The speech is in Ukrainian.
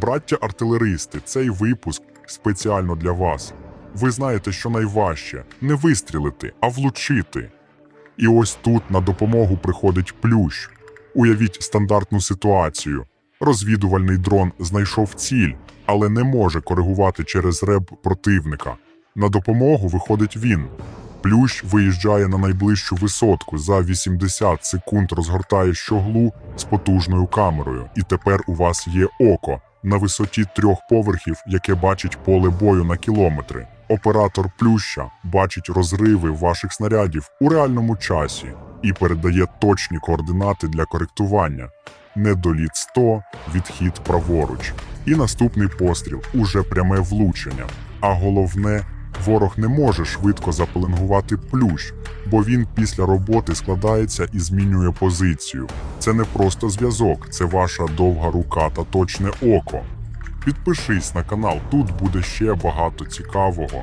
Браття артилеристи, цей випуск спеціально для вас. Ви знаєте, що найважче не вистрілити, а влучити. І ось тут на допомогу приходить плющ. Уявіть стандартну ситуацію. Розвідувальний дрон знайшов ціль, але не може коригувати через реб противника. На допомогу виходить він. Плющ виїжджає на найближчу висотку за 80 секунд розгортає щоглу з потужною камерою. І тепер у вас є око на висоті трьох поверхів, яке бачить поле бою на кілометри. Оператор плюща бачить розриви ваших снарядів у реальному часі і передає точні координати для коректування. Недоліт 100, відхід праворуч. І наступний постріл уже пряме влучення. А головне, ворог не може швидко запеленгувати плющ, бо він після роботи складається і змінює позицію. Це не просто зв'язок, це ваша довга рука та точне око. Підпишись на канал, тут буде ще багато цікавого.